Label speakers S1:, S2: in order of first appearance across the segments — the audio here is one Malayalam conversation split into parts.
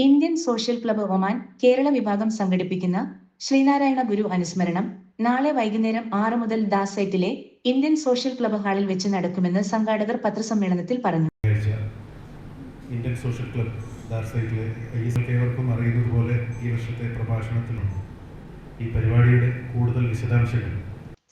S1: Indian social club Oman Kerala വിഭാഗം സംഘടിപ്പിക്കുന്ന ശ്രീനാരായണ ഗുരു അനുസ്മരണം നാളെ വൈകുന്നേരം ആറ് മുതൽ ദാസൈറ്റിലെ ഇന്ത്യൻ സോഷ്യൽ ക്ലബ്ബ് ഹാളിൽ വെച്ച് നടക്കുമെന്ന് സംഘാടകർ പത്രസമ്മേളനത്തിൽ പറഞ്ഞു.
S2: ഇന്ത്യൻ സോഷ്യൽ ക്ലബ് ദാസൈറ്റിലെ ഏവർക്കും ഈ വർഷത്തെ പ്രഭാഷണത്തിലുണ്ട്. ഈ പരിപാടിയുടെ കൂടുതൽ വിശദാംശങ്ങൾ.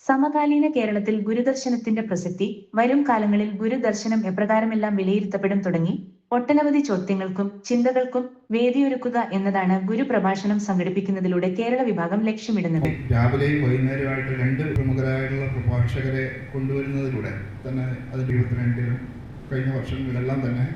S1: സമകാലീന കേരളത്തിൽ ഗുരുദർശനത്തിന്റെ പ്രസക്തി വരും കാലങ്ങളിൽ ഗുരുദർശനം എപ്രകാരമെല്ലാം വിലയിരുത്തപ്പെടും തുടങ്ങി ഒട്ടനവധി ചോദ്യങ്ങൾക്കും ചിന്തകൾക്കും വേദിയൊരുക്കുക എന്നതാണ് ഗുരുപ്രഭാഷണം സംഘടിപ്പിക്കുന്നതിലൂടെ കേരള വിഭാഗം ലക്ഷ്യമിടുന്നത്.
S3: രാവിലെയും വൈകുന്നേരമായിട്ട് രണ്ട് പ്രമുഖരായിട്ടുള്ള പ്രഭാഷകരെ കൊണ്ടുവരുന്നതിലൂടെ തന്നെ അതിന്റെ ഇരുപത്തിരണ്ടിലും കഴിഞ്ഞ വർഷങ്ങളിലെല്ലാം തന്നെ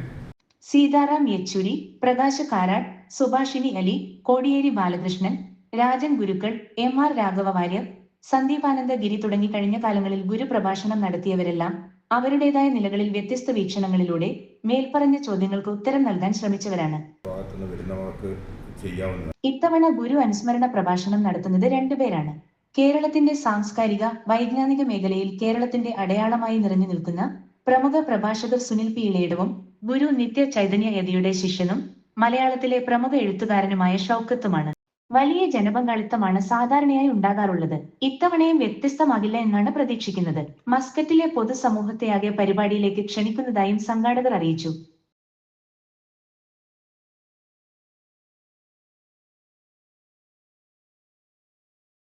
S1: സീതാറാം യെച്ചൂരി പ്രകാശ് കാരാട്ട് സുഭാഷിണി അലി കോടിയേരി ബാലകൃഷ്ണൻ രാജൻ ഗുരുക്കൾ എം ആർ രാഘവ വാര്യർ സന്ദീപാനന്ദ ഗിരി തുടങ്ങി കഴിഞ്ഞ കാലങ്ങളിൽ ഗുരുപ്രഭാഷണം നടത്തിയവരെല്ലാം അവരുടേതായ നിലകളിൽ വ്യത്യസ്ത വീക്ഷണങ്ങളിലൂടെ മേൽപ്പറഞ്ഞ ചോദ്യങ്ങൾക്ക് ഉത്തരം നൽകാൻ ശ്രമിച്ചവരാണ്. ഇത്തവണ ഗുരു അനുസ്മരണ പ്രഭാഷണം നടത്തുന്നത് രണ്ടുപേരാണ് കേരളത്തിന്റെ സാംസ്കാരിക വൈജ്ഞാനിക മേഖലയിൽ കേരളത്തിന്റെ അടയാളമായി നിറഞ്ഞു നിൽക്കുന്ന പ്രമുഖ പ്രഭാഷകർ സുനിൽ പി. ഇളയിടവും ഗുരു നിത്യ ചൈതന്യ യതിയുടെ ശിഷ്യനും മലയാളത്തിലെ പ്രമുഖ എഴുത്തുകാരനുമായ ഷൗക്കത്തുമാണ്. വലിയ ജനപങ്കാളിത്തമാണ് സാധാരണയായി ഉണ്ടാകാറുള്ളത്. ഇത്തവണയും വ്യത്യസ്തമാകില്ല എന്നാണ് പ്രതീക്ഷിക്കുന്നത്. മസ്കറ്റിലെ പൊതുസമൂഹത്തെയാകെ പരിപാടിയിലേക്ക് ക്ഷണിക്കുന്നതായും സംഘാടകർ അറിയിച്ചു.